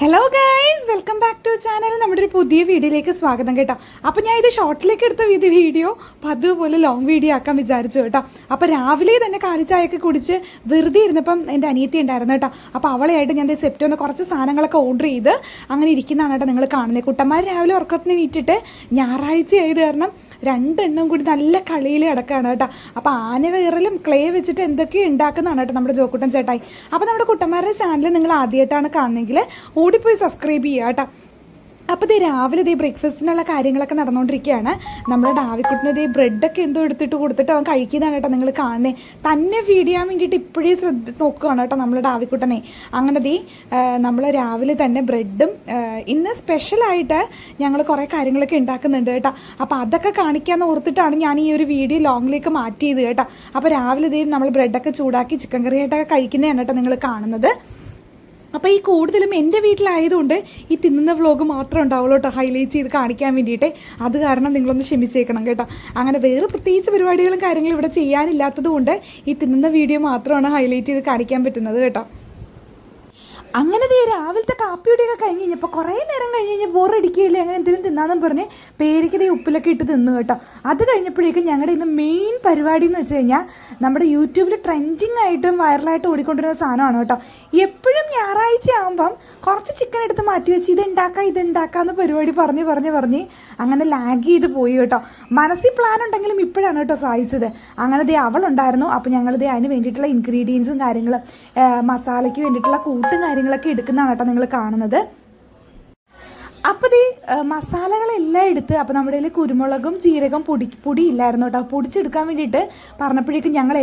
Hello guys welcome back to channel നമ്മുടെ ഒരു പുതിയ വീഡിയോയിലേക്ക് സ്വാഗതം കേട്ടോ. അപ്പോൾ ഞാൻ ഇത് ഷോർട്ടിലേക്ക് എടുത്ത വീഡിയോ അതുപോലെ ലോങ് വീഡിയോ ആക്കാൻ വിചാരിച്ചു കേട്ടോ. അപ്പോൾ രാവിലെ തന്നെ കാലിച്ചായൊക്കെ കുടിച്ച് വെറുതെ ഇരുന്നപ്പം എന്റെ അനിയത്തി ഉണ്ടായിരുന്നു കേട്ടോ. അപ്പോൾ അവളെയായിട്ട് ഞാൻ സെപ്റ്റോന്ന് കുറച്ച് സാധനങ്ങളൊക്കെ ഓർഡർ ചെയ്ത് അങ്ങനെ ഇരിക്കുന്നതാണ് കേട്ടോ നിങ്ങൾ കാണുന്നത്. കുട്ടന്മാർ രാവിലെ ഉറക്കത്തിന് നീറ്റിട്ട് ഞായറാഴ്ച ആയത് കാരണം രണ്ടെണ്ണം കൂടി നല്ല കളിയിൽ കിടക്കുകയാണ് കേട്ടോ. അപ്പോൾ ആന കയറലും ക്ലേ വെച്ചിട്ട് എന്തൊക്കെയോ ഉണ്ടാക്കുന്നതാണ് കേട്ടോ നമ്മുടെ ജോക്കുട്ടൻ ചേട്ടായി. അപ്പോൾ നമ്മുടെ കുട്ടന്മാരുടെ ചാനൽ നിങ്ങൾ ആദ്യമായിട്ടാണ് കാണുന്നതെങ്കിൽ ഓടിപ്പോയി സബ്സ്ക്രൈബ് ചെയ്യുക കേട്ടോ. അപ്പോൾ ഇതേ രാവിലെ ഇതേ ബ്രേക്ക്ഫാസ്റ്റിനുള്ള കാര്യങ്ങളൊക്കെ നടന്നുകൊണ്ടിരിക്കുകയാണ് നമ്മുടെ ഡാവിക്കുട്ടിന് ഇതേ ബ്രെഡൊക്കെ എന്തോ എടുത്തിട്ട് കൊടുത്തിട്ട് അവൻ കഴിക്കുന്നതാണ് കേട്ടോ നിങ്ങൾ കാണുന്നത് തന്നെ ഫീഡ് ചെയ്യാൻ വേണ്ടിയിട്ട് ഇപ്പോഴേ ശ്രദ്ധ നോക്കുകയാണ് കേട്ടോ നമ്മുടെ ഡാവിക്കുട്ടനെ. അങ്ങനെ ദേ നമ്മൾ രാവിലെ തന്നെ ബ്രെഡും ഇന്ന് സ്പെഷ്യലായിട്ട് ഞങ്ങൾ കുറേ കാര്യങ്ങളൊക്കെ ഉണ്ടാക്കുന്നുണ്ട് കേട്ടോ. അപ്പോൾ അതൊക്കെ കാണിക്കാമെന്ന് ഓർത്തിട്ടാണ് ഞാൻ ഈ ഒരു വീഡിയോ ലോങ്ങിലേക്ക് മാറ്റിയത് കേട്ടോ. അപ്പോൾ രാവിലെ ഇതേ നമ്മൾ ബ്രെഡൊക്കെ ചൂടാക്കി ചിക്കൻ കറിയായിട്ടൊക്കെ കഴിക്കുന്നതാണ് കേട്ടോ നിങ്ങൾ കാണുന്നത്. അപ്പോൾ ഈ കൂടുതലും എന്റെ വീട്ടിലായതുകൊണ്ട് ഈ തിന്നുന്ന വ്ലോഗ് മാത്രം ഉണ്ടാവുള്ളൂ കേട്ടോ ഹൈലൈറ്റ് ചെയ്ത് കാണിക്കാൻ വേണ്ടിയിട്ട്. അത് കാരണം നിങ്ങളൊന്ന് ക്ഷമിച്ചേക്കണം കേട്ടോ. അങ്ങനെ വേറെ പ്രത്യേകിച്ച് പരിപാടികളും കാര്യങ്ങളും ഇവിടെ ചെയ്യാനില്ലാത്തത് കൊണ്ട് ഈ തിന്നുന്ന വീഡിയോ മാത്രമാണ് ഹൈലൈറ്റ് ചെയ്ത് കാണിക്കാൻ പറ്റുന്നത് കേട്ടോ. അങ്ങനെ ദേ രാവിലത്തെ കാപ്പിയുടെയൊക്കെ കഴിഞ്ഞ് കഴിഞ്ഞപ്പോൾ കുറേ നേരം കഴിഞ്ഞ് കഴിഞ്ഞാൽ ബോറടിക്കുകയില്ലേ? അങ്ങനെ എന്തെങ്കിലും തിന്നാന്നും പറഞ്ഞ് പേരയ്ക്ക് ഉപ്പിലൊക്കെ ഇട്ട് തിന്നു കേട്ടോ. അത് കഴിഞ്ഞപ്പോഴേക്കും ഞങ്ങളുടെ ഇന്ന് മെയിൻ പരിപാടി എന്ന് വെച്ച് കഴിഞ്ഞാൽ നമ്മുടെ യൂട്യൂബിൽ ട്രെൻഡിങ് ആയിട്ടും വൈറലായിട്ടും ഓടിക്കൊണ്ടിരുന്ന സാധനമാണ് കേട്ടോ. എപ്പോഴും ഞായറാഴ്ച ആകുമ്പം കുറച്ച് ചിക്കൻ എടുത്ത് മാറ്റി വെച്ച് ഇത് ഉണ്ടാക്കാം ഇത് ഉണ്ടാക്കാമെന്ന് പരിപാടി പറഞ്ഞ് പറഞ്ഞ് പറഞ്ഞ് അങ്ങനെ ലാഗ് ചെയ്ത് പോയി കേട്ടോ. മനസ്സിൽ പ്ലാൻ ഉണ്ടെങ്കിലും ഇപ്പോഴാണ് കേട്ടോ സാധിച്ചത്. അങ്ങനെ ദേ അവളുണ്ടായിരുന്നു. അപ്പോൾ ഞങ്ങളിതേ അതിന് വേണ്ടിയിട്ടുള്ള ഇൻഗ്രീഡിയൻസും കാര്യങ്ങളും മസാലയ്ക്ക് വേണ്ടിയിട്ടുള്ള കൂട്ടും കാര്യങ്ങളൊക്കെ എടുക്കുന്നതാണ് കേട്ടോ നിങ്ങൾ കാണുന്നത്. അപ്പോൾ ഈ മസാലകളെല്ലാം എടുത്ത് അപ്പോൾ നമ്മുടെ കയ്യിൽ കുരുമുളകും ജീരകം പൊടി പൊടി ഇല്ലായിരുന്നു കേട്ടോ. പൊടിച്ചെടുക്കാൻ വേണ്ടിയിട്ട് പറഞ്ഞപ്പോഴേക്കും ഞങ്ങൾ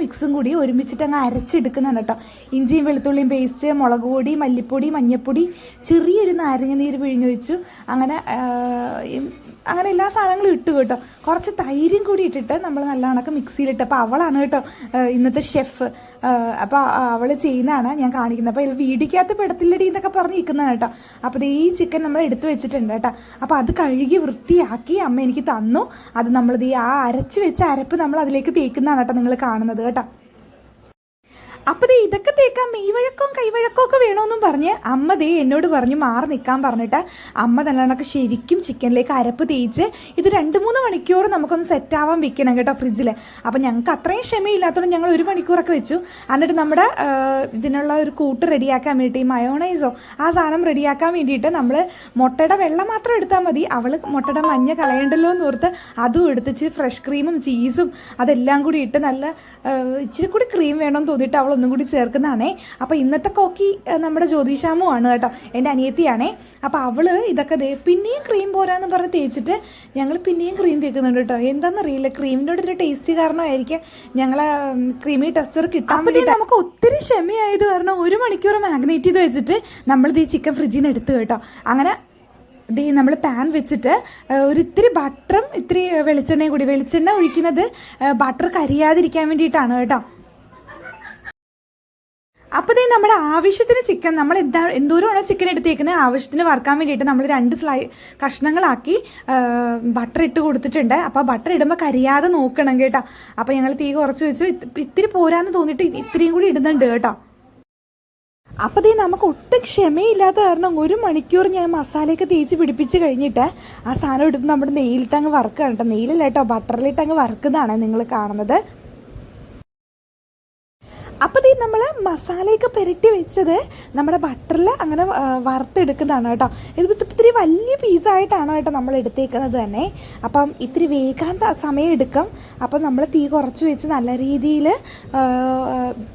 മിക്സും കൂടി ഒരുമിച്ചിട്ട് അങ്ങ് അരച്ചെടുക്കുന്നതാണ് കേട്ടോ. ഇഞ്ചിയും വെളുത്തുള്ളിയും പേസ്റ്റ് മുളക് പൊടി മല്ലിപ്പൊടി മഞ്ഞൾപ്പൊടി ചെറിയൊരു നാരങ്ങ നീര് പിഴിഞ്ഞു വെച്ചു അങ്ങനെ അങ്ങനെ എല്ലാ സാധനങ്ങളും ഇട്ടു കേട്ടോ. കുറച്ച് തൈരും കൂടി ഇട്ടിട്ട് നമ്മൾ നല്ല കണക്ക് മിക്സിയിലിട്ട്. അപ്പോൾ അവളാണ് കേട്ടോ ഇന്നത്തെ ഷെഫ് അപ്പോൾ അവൾ ചെയ്യുന്നതാണ് ഞാൻ കാണിക്കുന്നത്. അപ്പോൾ വീടിക്കകത്ത് പെടത്തില്ലടി എന്നൊക്കെ പറഞ്ഞ് നിൽക്കുന്നതാണ് കേട്ടോ അപ്പോൾ ഈ ചിക്കൻ നമ്മൾ എടുത്തു വെച്ചിട്ടുണ്ട് കേട്ടോ. അപ്പോൾ അത് കഴുകി വൃത്തിയാക്കി അമ്മ എനിക്ക് തന്നു. അത് നമ്മളിത് ഈ ആ അരച്ച് വെച്ച അരപ്പ് നമ്മൾ അതിലേക്ക് തേക്കുന്നതാണ് കേട്ടോ നിങ്ങൾ കാണുന്നത് കേട്ടോ. അപ്പോൾ ദേ ഇതൊക്കെ തേക്കാൻ മെയ്വഴക്കവും കൈവഴക്കവും ഒക്കെ വേണമെന്നും പറഞ്ഞ് അമ്മ ദേ എന്നോട് പറഞ്ഞു മാറി നിൽക്കാൻ പറഞ്ഞിട്ട് അമ്മ നല്ലവണ്ണമൊക്കെ ശരിക്കും ചിക്കനിലേക്ക് അരപ്പ് തേച്ച് ഇത് രണ്ട് മൂന്ന് മണിക്കൂർ നമുക്കൊന്ന് സെറ്റ് ആവാൻ വെക്കണം കേട്ടോ ഫ്രിഡ്ജിൽ അപ്പോൾ ഞങ്ങൾക്ക് അത്രയും ക്ഷമയില്ലാത്തതുകൊണ്ട് ഞങ്ങൾ ഒരു മണിക്കൂറൊക്കെ വെച്ചു. എന്നിട്ട് നമ്മുടെ ഇതിനുള്ള ഒരു കൂട്ട് റെഡിയാക്കാൻ വേണ്ടി മയോണൈസോ ആ സാധനം റെഡിയാക്കാൻ വേണ്ടിയിട്ട് നമ്മൾ മുട്ടയുടെ വെള്ളം മാത്രം എടുത്താൽ മതി. അവൾ മുട്ടയുടെ മഞ്ഞ കളയണ്ടല്ലോ എന്ന് ഓർത്ത് അതും എടുത്ത് ഇച്ചിരി ഫ്രഷ് ക്രീമും ചീസും അതെല്ലാം കൂടി ഇട്ട് നല്ല ഇച്ചിരി കൂടി ക്രീം വേണമെന്ന് തോന്നിയിട്ട് അവൾ ഒന്നും കൂടി ചേർക്കുന്നതാണേ. അപ്പോൾ ഇന്നത്തെ കോക്കി നമ്മുടെ ജ്യോതിഷാമു ആണ് കേട്ടോ എന്റെ അനിയത്തിയാണേ. അപ്പോൾ അവൾ ഇതൊക്കെ ദേ പിന്നെയും ക്രീം പോരാന്ന് പറഞ്ഞ് തേച്ചിട്ട് ഞങ്ങൾ പിന്നെയും ക്രീം തേക്കുന്നുണ്ട് കേട്ടോ. എന്താണെന്നറിയില്ല ക്രീമിന്റെ ഒരു ടേസ്റ്റ് കാരണമായിരിക്കും ഞങ്ങളെ ക്രീമി ടെസ്റ്റർ കിട്ടാൻ വേണ്ടി നമുക്ക് ഒത്തിരി ക്ഷമയായത് കാരണം ഒരു മണിക്കൂർ മാഗ്നേറ്റ് ചെയ്ത് വെച്ചിട്ട് നമ്മൾ ഈ ചിക്കൻ ഫ്രിഡ്ജിൽ നിന്ന് എടുത്തു കേട്ടോ. അങ്ങനെ ദേ നമ്മൾ പാൻ വെച്ചിട്ട് ഒരു ഇത്തിരി ബട്ടറും ഇത്തിരി വെളിച്ചെണ്ണയും കൂടി വെളിച്ചെണ്ണ ഒഴിക്കുന്നത് ബട്ടർ കരിയാതിരിക്കാൻ വേണ്ടിയിട്ടാണ് കേട്ടോ. അപ്പോൾ ദേ നമ്മുടെ ആവശ്യത്തിന് ചിക്കൻ നമ്മൾ എന്താ എന്തോരമാണോ ചിക്കൻ എടുത്തേക്കുന്നത്? ആവശ്യത്തിന് വറുക്കാൻ വേണ്ടിയിട്ട് നമ്മൾ രണ്ട് സ്ലൈ കഷ്ണങ്ങളാക്കി ബട്ടർ ഇട്ട് കൊടുത്തിട്ടുണ്ട്. അപ്പോൾ ബട്ടർ ഇടുമ്പോൾ കരിയാതെ നോക്കണം കേട്ടോ. അപ്പോൾ ഞങ്ങൾ തീ കുറച്ച് വെച്ച്. ഇത് ഇത്തിരി പോരാന്ന് തോന്നിയിട്ട് ഇത്രയും കൂടി ഇടുന്നുണ്ട് കേട്ടോ. അപ്പോൾ ദേ നമുക്ക് ഒട്ടും ക്ഷമയില്ലാത്ത കാരണം ഒരു മണിക്കൂർ ഞാൻ മസാലയൊക്കെ തേച്ച് പിടിപ്പിച്ച് കഴിഞ്ഞിട്ട് ആ സാധനം എടുത്ത് നമ്മുടെ നെയ്യിലിട്ട് അങ്ങ് വറുക്കുകയാണ് കേട്ടോ. നെയ്യിലല്ല കേട്ടോ ബട്ടറിലിട്ട് അങ്ങ് വറുക്കുന്നതാണ് നിങ്ങൾ കാണുന്നത്. അപ്പോൾ ഈ നമ്മൾ മസാലയൊക്കെ പുരട്ടി വെച്ചത് നമ്മുടെ ബട്ടറിൽ അങ്ങനെ വറുത്തെടുക്കുന്നതാണ് കേട്ടോ. ഇത് ഇത്തിരി വലിയ പീസായിട്ടാണ് കേട്ടോ നമ്മൾ എടുത്തേക്കുന്നത് തന്നെ. അപ്പം ഇത്തിരി വേഗം സമയം എടുക്കും അപ്പം നമ്മൾ തീ കുറച്ച് വെച്ച് നല്ല രീതിയിൽ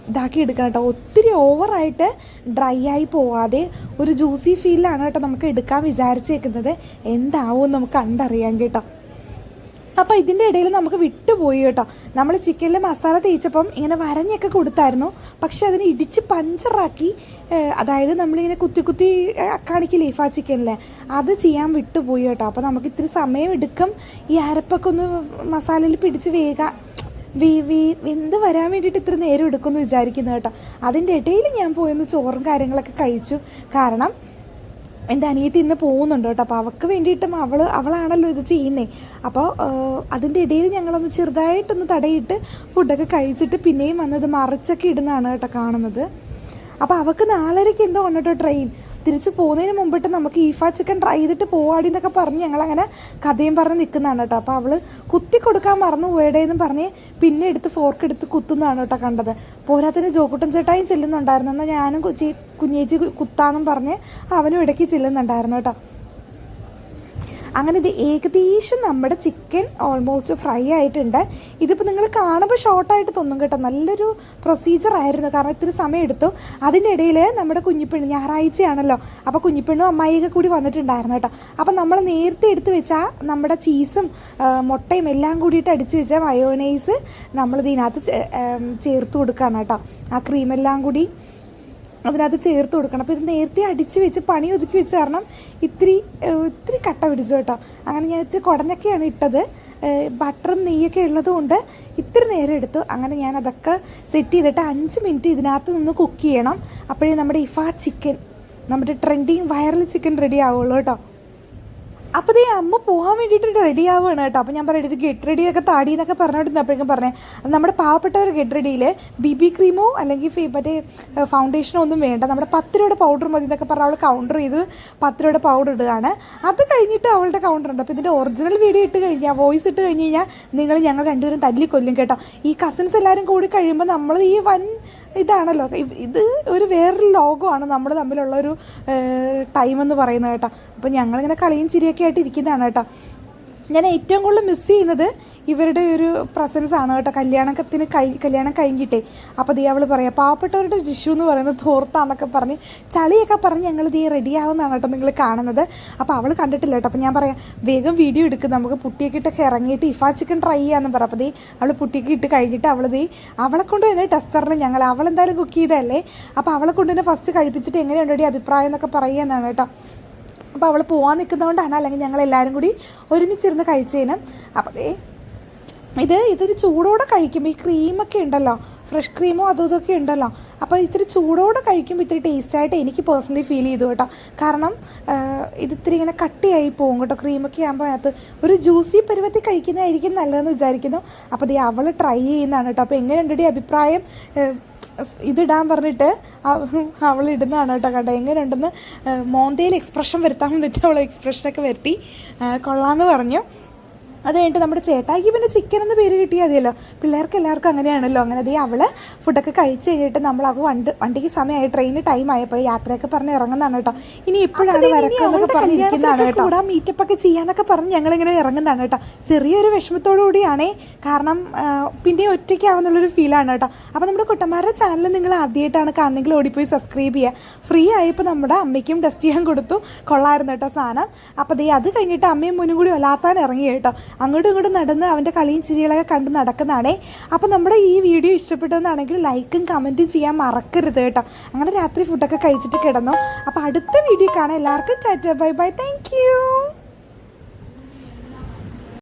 ഇതാക്കി എടുക്കണം കേട്ടോ. ഒത്തിരി ഓവറായിട്ട് ഡ്രൈ ആയി പോവാതെ ഒരു ജ്യൂസി ഫീലിലാണ് കേട്ടോ നമുക്ക് എടുക്കാൻ വിചാരിച്ചേക്കുന്നത്. എന്താവും നമുക്ക് കണ്ടറിയാം കേട്ടോ. അപ്പോൾ ഇതിന്റെ ഇടയിൽ നമുക്ക് വിട്ടുപോയി കേട്ടോ. നമ്മൾ ചിക്കനിൽ മസാല തേച്ചപ്പം ഇങ്ങനെ വരഞ്ഞൊക്കെ കൊടുത്തായിരുന്നു. പക്ഷെ അതിനെ ഇടിച്ച് പഞ്ചറാക്കി അതായത് നമ്മളിങ്ങനെ കുത്തി കുത്തി കാണിക്കില്ലേ ഫാ ചിക്കനിൽ അത് ചെയ്യാൻ വിട്ടുപോയി കേട്ടോ. അപ്പോൾ നമുക്ക് ഇത്തിരി സമയം എടുക്കും. ഈ അരപ്പൊക്കെ ഒന്ന് മസാലയിൽ പിടിച്ച് വേഗ വി വി എന്ത് വരാൻ വേണ്ടിയിട്ട് ഇത്ര നേരം എടുക്കുമെന്ന് വിചാരിക്കുന്നു കേട്ടോ. അതിന്റെ ഇടയിൽ ഞാൻ പോയൊന്ന് ചോറും കാര്യങ്ങളൊക്കെ കഴിച്ചു. കാരണം എന്റെ അനിയത്തി ഇന്ന് പോകുന്നുണ്ട് കേട്ടോ. അപ്പോൾ അവൾക്ക് വേണ്ടിയിട്ടും അവൾ അവളാണല്ലോ ഇത് ചെയ്യുന്നേ. അപ്പോൾ അതിന്റെ ഇടയിൽ ഞങ്ങളൊന്ന് ചെറുതായിട്ടൊന്ന് തടയിട്ട് ഫുഡൊക്കെ കഴിച്ചിട്ട് പിന്നെയും വന്നത് മറിച്ചൊക്കെ ഇടുന്നതാണ് കേട്ടോ കാണുന്നത്. അപ്പോൾ അവൾക്ക് നാലരയ്ക്ക് എന്തോ കേട്ടോ ട്രെയിൻ തിരിച്ച് പോകുന്നതിന് മുമ്പിട്ട് നമുക്ക് ഈഫ ചിക്കൻ ട്രൈ ചെയ്തിട്ട് പോവാടി എന്നൊക്കെ പറഞ്ഞ് ഞങ്ങളങ്ങനെ കഥയും പറഞ്ഞ് നിൽക്കുന്നതാണ് കേട്ടോ. അപ്പോൾ അവൾ കുത്തി കൊടുക്കാൻ മറന്നു പോയടേന്ന് പറഞ്ഞ് പിന്നെ എടുത്ത് ഫോർക്ക് എടുത്ത് കുത്തുന്നതാണ് കേട്ടോ കണ്ടത്. പോരാത്തിന് ജോക്കുട്ടൻ ചേട്ടായും ചെല്ലുന്നുണ്ടായിരുന്നു. എന്നാൽ ഞാനും കുഞ്ഞേച്ചി കുത്താന്നും പറഞ്ഞ് അവനും ഇടയ്ക്ക് ചെല്ലുന്നുണ്ടായിരുന്നു കേട്ടോ. അങ്ങനെ ഇത് ഏകദേശം നമ്മുടെ ചിക്കൻ ഓൾമോസ്റ്റ് ഫ്രൈ ആയിട്ടുണ്ട്. ഇതിപ്പോൾ നിങ്ങൾ കാണുമ്പോൾ ഷോർട്ടായിട്ട് തോന്നും കേട്ടോ. നല്ലൊരു പ്രൊസീജിയർ ആയിരുന്നു. കാരണം ഇത്തിരി സമയം എടുത്തു. അതിന്റെ ഇടയിൽ നമ്മുടെ കുഞ്ഞിപ്പെണ്ണ് ഞായറാഴ്ചയാണല്ലോ. അപ്പോൾ കുഞ്ഞിപ്പെണ്ണും അമ്മായിയൊക്കെ കൂടി വന്നിട്ടുണ്ടായിരുന്നു കേട്ടോ. അപ്പോൾ നമ്മൾ നേരത്തെ എടുത്ത് വെച്ചാൽ നമ്മുടെ ചീസും മുട്ടയും എല്ലാം കൂടിയിട്ട് അടിച്ച് വെച്ച മയോണൈസ് നമ്മൾ ഇതിനകത്ത് ചേർത്ത് കൊടുക്കുകയാണ് കേട്ടോ. ആ ക്രീമെല്ലാം കൂടി അതിനകത്ത് ചേർത്ത് കൊടുക്കണം. അപ്പോൾ ഇത് നേരത്തെ അടിച്ച് വെച്ച് പണി ഒതുക്കി വെച്ച് കാരണം ഇത്തിരി ഇത്തിരി കട്ട പിടിച്ചു കേട്ടോ. അങ്ങനെ ഞാൻ ഇത്തിരി കുടഞ്ഞൊക്കെയാണ് ഇട്ടത്. ബട്ടറും നെയ്യൊക്കെ ഉള്ളതുകൊണ്ട് ഇത്തിരി നേരം എടുത്തു. അങ്ങനെ ഞാൻ അതൊക്കെ സെറ്റ് ചെയ്തിട്ട് അഞ്ച് മിനിറ്റ് ഇതിനകത്ത് നിന്ന് കുക്ക് ചെയ്യണം. അപ്പോഴേ നമ്മുടെ ഇഫ ചിക്കൻ നമ്മുടെ ട്രെൻഡിങ് വൈറൽ ചിക്കൻ റെഡി ആവുള്ളൂ കേട്ടോ. അപ്പോൾ ഈ അമ്മ പോകാൻ വേണ്ടിയിട്ട് റെഡി ആവുകയാണ് കേട്ടോ. അപ്പോൾ ഞാൻ പറയുന്നത് ഗെറ്റ് റെഡിയൊക്കെ താടി എന്നൊക്കെ പറഞ്ഞിട്ടുണ്ടപ്പോഴേക്കും പറഞ്ഞേ അത് നമ്മുടെ പാവപ്പെട്ടവർ ഗെറ്റ് റെഡിയിൽ ബി ബി ക്രീമോ അല്ലെങ്കിൽ മറ്റേ ഫൗണ്ടേഷനോ ഒന്നും വേണ്ട. നമ്മുടെ പത്ത് രൂപയുടെ പൗഡർ മതി എന്നൊക്കെ പറഞ്ഞ് അവൾ കൗണ്ടർ ചെയ്ത് പത്ത് രൂപയുടെ പൗഡർ ഇടുകയാണ്. അത് കഴിഞ്ഞിട്ട് അവളുടെ കൗണ്ടർ ഉണ്ട്. അപ്പോൾ ഇതിന്റെ ഒറിജിനൽ വീഡിയോ ഇട്ട് കഴിഞ്ഞാൽ വോയിസ് ഇട്ട് കഴിഞ്ഞ് കഴിഞ്ഞാൽ നിങ്ങൾ ഞങ്ങൾ രണ്ടുപേരും തല്ലിക്കൊല്ലും കേട്ടോ. ഈ കസിൻസ് എല്ലാവരും കൂടി കഴിയുമ്പോൾ നമ്മൾ ഈ വൻ ഇതാണല്ലോ. ഇത് ഒരു വേറൊരു ലോകമാണ്. നമ്മൾ തമ്മിലുള്ള ഒരു ടൈം എന്ന് പറയുന്നത് കേട്ടോ. അപ്പോൾ ഞങ്ങളിങ്ങനെ കളിയും ചിരിയൊക്കെ ആയിട്ട് ഇരിക്കുന്നതാണ് കേട്ടോ. ഞാൻ ഏറ്റവും കൂടുതൽ മിസ് ചെയ്യുന്നത് ഇവരുടെ ഒരു പ്രസൻസ് ആണ് കേട്ടോ. കല്യാണത്തിന് കഴി കല്യാണം കഴിഞ്ഞിട്ടേ. അപ്പോൾ ദീ അവൾ പറയാം പാവപ്പെട്ടവരുടെ ടിഷ്യൂ എന്ന് പറയുന്നത് തോർത്താന്നൊക്കെ പറഞ്ഞ് ചളിയൊക്കെ പറഞ്ഞ് ഞങ്ങൾ ദീ റെഡി ആവുന്നതാണ് കേട്ടോ നിങ്ങൾ കാണുന്നത്. അപ്പോൾ അവൾ കണ്ടിട്ടില്ല കേട്ടോ. അപ്പോൾ ഞാൻ പറയാം വേഗം വീഡിയോ എടുക്കും. നമുക്ക് പുട്ടിയൊക്കെ ഇട്ടൊക്കെ ഇറങ്ങിയിട്ട് ഇഫാ ചിക്കൻ ട്രൈ ചെയ്യാമെന്ന് പറ. അപ്പോൾ ദീ അവൾ പുട്ടിയൊക്കെ ഇട്ട് കഴിഞ്ഞിട്ട് അവൾ ദീ അവളെ കൊണ്ട് തന്നെ ടെസ്റ്ററിൽ ഞങ്ങൾ അവൾ അവളെന്തായാലും കുക്ക് ചെയ്തതല്ലേ? അപ്പോൾ അവളെ കൊണ്ട് തന്നെ ഫസ്റ്റ് കഴിപ്പിച്ചിട്ട് എങ്ങനെയുണ്ടോ അഭിപ്രായം എന്നൊക്കെ പറയുന്നതാണ് കേട്ടോ. അപ്പോൾ അവൾ പോകാൻ നിൽക്കുന്നതുകൊണ്ടാണ് അല്ലെങ്കിൽ ഞങ്ങൾ എല്ലാവരും കൂടി ഒരുമിച്ചിരുന്ന് കഴിച്ചേനും. അപ്പോൾ ഇത് ഇതൊരു ചൂടോടെ കഴിക്കുമ്പോൾ ഈ ക്രീമൊക്കെ ഉണ്ടല്ലോ ഫ്രഷ് ക്രീമോ അതും ഇതൊക്കെ ഉണ്ടല്ലോ. അപ്പോൾ ഇത്തിരി ചൂടോടെ കഴിക്കുമ്പോൾ ഇത്തിരി ടേസ്റ്റായിട്ട് എനിക്ക് പേഴ്സണലി ഫീൽ ചെയ്തു കേട്ടോ. കാരണം ഇത് ഇത്തിരി ഇങ്ങനെ കട്ടിയായി പോകും കേട്ടോ. ക്രീമൊക്കെ ആകുമ്പോൾ അതിനകത്ത് ഒരു ജ്യൂസി പരുവത്തിൽ കഴിക്കുന്നതായിരിക്കും നല്ലതെന്ന് വിചാരിക്കുന്നു. അപ്പോൾ ദേ അവൾ ട്രൈ ചെയ്യുന്നതാണ് കേട്ടോ. അപ്പോൾ എങ്ങനെ എങ്ങനെയുണ്ട് അഭിപ്രായം? ഇതിടാൻ പറഞ്ഞിട്ട് അവൾ ഇടുന്നതാണ് കേട്ടോ കണ്ടോ എങ്ങനെയുണ്ടെന്ന് മോന്തയിൽ എക്സ്പ്രഷൻ വരുത്താൻ വന്നിട്ട് അവൾ എക്സ്പ്രഷനൊക്കെ വരുത്തി. കൊള്ളാമെന്ന് പറഞ്ഞു. അത് കഴിഞ്ഞിട്ട് നമ്മുടെ ചേട്ടായിക്ക് പിന്നെ ചിക്കൻ എന്ന പേര് കിട്ടിയാൽ മതിയല്ലോ. പിള്ളേർക്ക് എല്ലാവർക്കും അങ്ങനെയാണല്ലോ. അങ്ങനെ അതേ അവൾ ഫുഡൊക്കെ കഴിച്ച് കഴിഞ്ഞിട്ട് നമ്മൾ അവ വണ്ടി വണ്ടിക്ക് സമയമായി. ട്രെയിന് ടൈം ആയപ്പോൾ യാത്രയൊക്കെ പറഞ്ഞ് ഇറങ്ങുന്നതാണ് കേട്ടോ. ഇനി ഇപ്പോഴാണ് വരക്കെന്നൊക്കെ പറഞ്ഞിരിക്കുന്നതാണ് കേട്ടോ. കൂടാ മീറ്റപ്പ് ഒക്കെ ചെയ്യാന്നൊക്കെ പറഞ്ഞ് ഞങ്ങളിങ്ങനെ ഇറങ്ങുന്നതാണ് കേട്ടോ. ചെറിയൊരു വിഷമത്തോടു കൂടിയാണേ. കാരണം പിന്നെ ഒറ്റയ്ക്കാവുന്നുള്ളൊരു ഫീലാണ് കേട്ടോ. അപ്പോൾ നമ്മുടെ കുട്ടന്മാരുടെ ചാനൽ നിങ്ങൾ ആദ്യമായിട്ടാണ് കാണുന്നെങ്കിൽ ഓടിപ്പോയി സബ്സ്ക്രൈബ് ചെയ്യുക. ഫ്രീ ആയപ്പോൾ നമ്മുടെ അമ്മയ്ക്കും ടെസ്റ്റ് ചെയ്യാൻ കൊടുത്തു. കൊള്ളായിരുന്നു കേട്ടോ സാധനം. അപ്പോൾ ദേ അത് കഴിഞ്ഞിട്ട് അമ്മയും മുനും കൂടി ഒലാത്താൻ ഇറങ്ങി കേട്ടോ. അങ്ങോട്ടും ഇങ്ങോട്ടും നടന്ന് അവന്റെ കളിയും ചിരികളൊക്കെ കണ്ട് നടക്കുന്നതാണേ. അപ്പോൾ നമ്മുടെ ഈ വീഡിയോ ഇഷ്ടപ്പെട്ടതെന്നാണെങ്കിൽ ലൈക്കും കമന്റും ചെയ്യാൻ മറക്കരുത് കേട്ടോ. അങ്ങനെ രാത്രി ഫുഡൊക്കെ കഴിച്ചിട്ട് കിടന്നു. അപ്പോൾ അടുത്ത വീഡിയോ കാണാം. എല്ലാവർക്കും ടാറ്റ ബൈ ബൈ. താങ്ക്